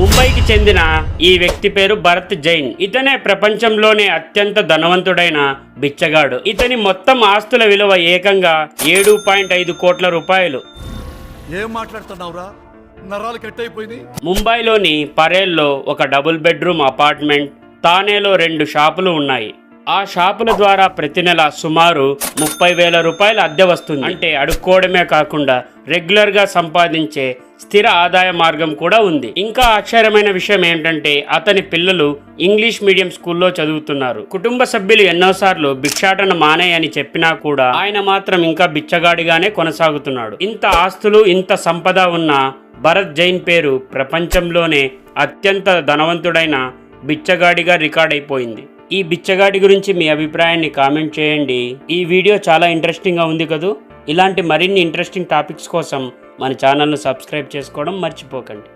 ముంబైకి చెందిన ఈ వ్యక్తి పేరు భరత్ జైన్. ఇతనే ప్రపంచంలోనే అత్యంత ధనవంతుడైన బిచ్చగాడు. ఇతని మొత్తం ఆస్తుల విలువ ఏకంగా ఏడు పాయింట్ ఐదు కోట్ల రూపాయలు. ఏం మాట్లాడుతున్నావురా? నరాలు ముంబైలోని పరేల్లో ఒక డబుల్ బెడ్రూమ్ అపార్ట్మెంట్ తానేలో రెండు షాపులు ఉన్నాయి. ఆ షాపుల ద్వారా ప్రతి నెల సుమారు ముప్పై వేల రూపాయల అద్దె వస్తుంది. అంటే అడుక్కోవడమే కాకుండా రెగ్యులర్గా సంపాదించే స్థిర ఆదాయ మార్గం కూడా ఉంది. ఇంకా ఆశ్చర్యమైన విషయం ఏంటంటే అతని పిల్లలు ఇంగ్లీష్ మీడియం స్కూల్లో చదువుతున్నారు. కుటుంబ సభ్యులు ఎన్నోసార్లు భిక్షాటన మానేయని చెప్పినా కూడా ఆయన మాత్రం ఇంకా బిచ్చగాడిగానే కొనసాగుతున్నాడు. ఇంత ఆస్తులు ఇంత సంపద ఉన్న భరత్ జైన్ పేరు ప్రపంచంలోనే అత్యంత ధనవంతుడైన బిచ్చగాడిగా రికార్డ్ అయిపోయింది. ఈ బిచ్చగాడి గురించి మీ అభిప్రాయాన్ని కామెంట్ చేయండి. ఈ వీడియో చాలా ఇంట్రెస్టింగ్గా ఉంది కదూ? ఇలాంటి మరిన్ని ఇంట్రెస్టింగ్ టాపిక్స్ కోసం మన ఛానల్ను సబ్స్క్రైబ్ చేసుకోవడం మర్చిపోకండి.